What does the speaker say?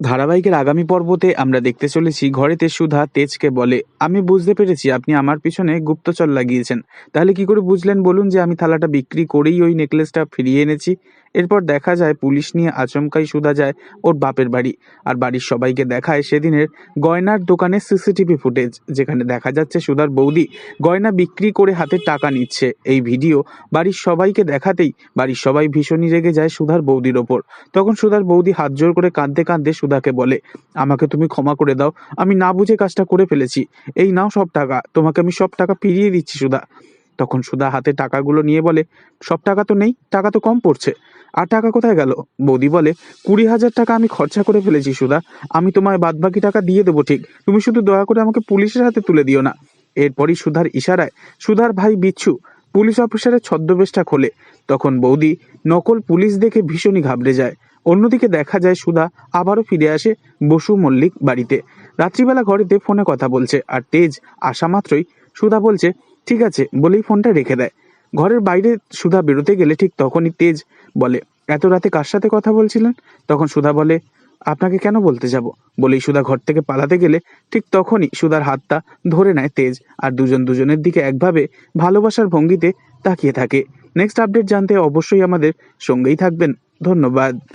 ধারাবাহিকের আগামী পর্বতে আমরা দেখতে চলেছি ঘরেতে সুধা তেজকে বলে, আমি বুঝতে পেরেছি আপনি আমার পিছনে গুপ্তচর লাগিয়েছেন। তাহলে কি করে বুঝলেন বলুন যে আমি থালাটা বিক্রি করেই ওই নেকলেসটা ফিরিয়ে এনেছি? এরপর দেখা যায় পুলিশ নিয়ে আচমকাই সুধা যায় ওর বাপের বাড়ি। আর বাড়ির সবাইকে দেখায় সেদিনের গয়নার দোকানে সিসিটিভি ফুটেজ, যেখানে দেখা যাচ্ছে সুধার বৌদি গয়না বিক্রি করে হাতে টাকা নিচ্ছে। এই ভিডিও বাড়ির সবাইকে দেখাতেই বাড়ির সবাই ভীষণই রেগে যায় সুধার বৌদির ওপর। তখন সুধার বৌদি হাত জোর করে কাঁদতে কাঁদতে সুধাকে বলে, আমাকে তুমি ক্ষমা করে দাও, আমি না বুঝে কাজটা করে ফেলেছি। এই নাও সব টাকা, তোমাকে আমি সব টাকা ফিরিয়ে দিচ্ছি সুধা। তখন সুধা হাতে টাকাগুলো নিয়ে বলে, সব টাকা তো নেই, টাকা তো কম পড়ছে। আর টাকা কোথায় গেল? বৌদি বলে, কুড়ি হাজার টাকা আমি খরচা করে ফেলেছি সুধা। আমি তোমায় বাদবাকি টাকা দিয়ে দেবো ঠিক। তুমি শুধু দয়া করে আমাকে পুলিশের হাতে তুলে দিও না। এরপরই সুধার ইশারায়, সুধার ভাই বিচ্ছু, পুলিশ অফিসারের ছদ্মবেশটা খোলে। তখন বৌদি নকল পুলিশ দেখে ভীষণই ঘাবড়ে যায়। অন্যদিকে দেখা যায় সুধা আবারও ফিরে আসে বসু মল্লিক বাড়িতে। রাত্রিবেলা ঘরেতে ফোনে কথা বলছে, আর তেজ আসা মাত্রই সুধা বলছে, ঠিক আছে, বলেই ফোনটা রেখে দেয়। ঘরের বাইরে সুধা বেরোতে গেলে ঠিক তখনই তেজ বলে, এত রাতে কার সাথে কথা বলছিলেন? তখন সুধা বলে, আপনাকে কেন বলতে যাব? বলেই সুধা ঘর থেকে পালাতে গেলে ঠিক তখনই সুধার হাতটা ধরে নেয় তেজ আর দুজন দুজনের দিকে একভাবে ভালোবাসার ভঙ্গিতে তাকিয়ে থাকে। নেক্সট আপডেট জানতে অবশ্যই আমাদের সঙ্গেই থাকবেন। ধন্যবাদ।